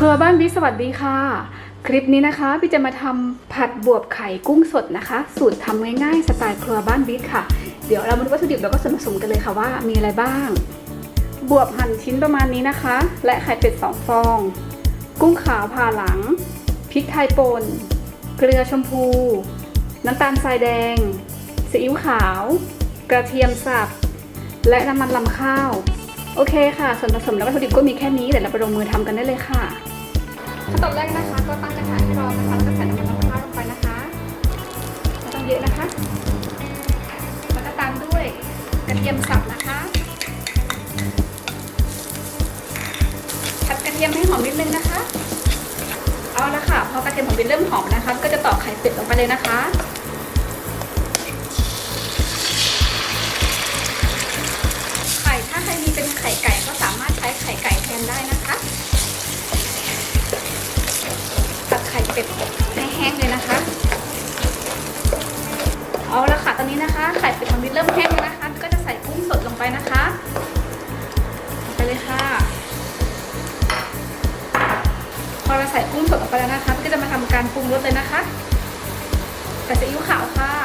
ครัวบ้านบิ๊กสวัสดีค่ะ คลิปนี้นะคะพี่จะมาทำผัดบวบไข่กุ้งสดนะคะ สูตรทำง่ายๆ สไตล์ครัวบ้านบิ๊กค่ะ เดี๋ยวเรามาดูวัตถุดิบแล้วก็ส่วนผสมกันเลยค่ะว่ามีอะไรบ้าง บวบหั่นชิ้นประมาณนี้นะคะ และไข่เป็ดสองฟอง กุ้งขาวผ่าหลังพริกไทยป่นเกลือชมพู น้ำตาลทรายแดงซีอิ๊วขาว กระเทียมสับและน้ำมันลำข้าว โอเคค่ะ ส่วนผสมและวัตถุดิบก็มีแค่นี้เดี๋ยวเราไปลงมือทำกันได้เลยค่ะ ขั้นตอนแรกนะคะ ก็ตั้งกระทะให้ร้อนนะคะแล้วก็ใส่น้ำมันลำข้าวลงไปนะคะไม่ต้องเยอะนะคะ แล้วก็ตามด้วยกระเทียมสับนะคะผัดกระเทียมให้หอมนิดนึงนะคะ เอาละค่ะ พอกระเทียมของบินเริ่มหอมนะคะ ก็จะตอกไข่เป็ดลงไปเลยนะคะ ได้นะคะ ตัดไข่เป็ดให้แห้งเลยนะคะ เอาละค่ะตอนนี้นะคะ ไข่เป็ดของวิทเริ่มแห้งแล้วนะคะ ก็จะใส่กุ้งสดลงไปนะคะ ไปเลยค่ะ พอเราใส่กุ้งสดลงไปแล้วนะคะ ก็จะมาทำการปรุงรสเลยนะคะ ใส่ซีอิ๊วขาวค่ะ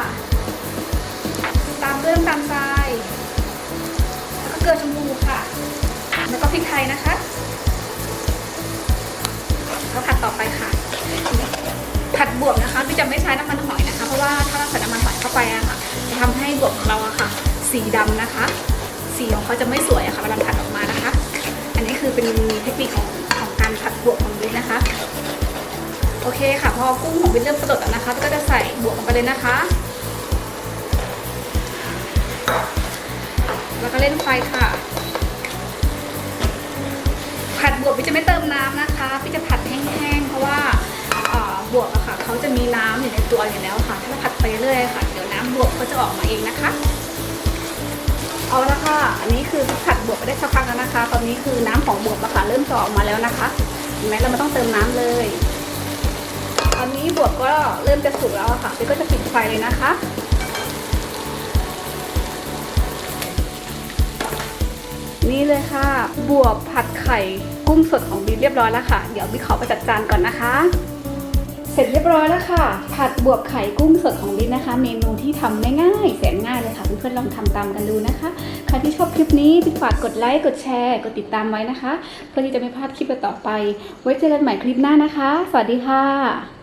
ผัดบวบนะคะพี่จะไม่ใช้น้ำมันหอยนะคะ เพราะว่าถ้าเราใส่น้ำมันหอยเข้าไปอะค่ะ จะทำให้บวบของเราอะค่ะ สีดำนะคะ สีของเขาจะไม่สวยอะค่ะเวลาผัดออกมานะคะ อันนี้คือเป็นเทคนิคของของการผัดบวบของวิทนะคะ โอเคค่ะ พอกุ้งของวิทเริ่มกระโดดแล้วนะคะ ก็จะใส่บวบลงไปเลยนะคะ แล้วก็เล่นไฟค่ะผัดบวบพี่จะไม่เติมน้ำนะคะพี่จะผัดแห้ง มีน้ำอยู่ในตัวอยู่แล้วค่ะ ถ้าเราผัดไปเรื่อยค่ะ เดี๋ยวน้ำบวบก็จะออกมาเองนะคะ เอาละค่ะ อันนี้คือผัดบวบไปได้สักพักแล้วนะคะ ตอนนี้คือน้ำของบวบอะค่ะเริ่มจะออกมาแล้วนะคะเห็นไหมเราไม่ต้องเติมน้ำเลย ตอนนี้บวบก็เริ่มจะสุกแล้วค่ะพี่ก็จะปิดไฟเลยนะคะนี่เลยค่ะ บวบผัดไข่กุ้งสดของบีเรียบร้อยแล้วค่ะ เดี๋ยวบีขอไปจัดจานก่อนนะคะ เสร็จเรียบร้อยแล้วค่ะ ผัดบวบไข่กุ้งสดของลินนะคะ เมนูที่ทำง่ายๆแสนง่ายเลยค่ะเพื่อนๆลองทำตามกันดูนะคะ ใครที่ชอบคลิปนี้ติดฝากกดไลค์กดแชร์ กดติดตามไว้นะคะ เพื่อที่จะไม่พลาดคลิปต่อไป ไว้เจอกันใหม่คลิปหน้านะคะ สวัสดีค่ะ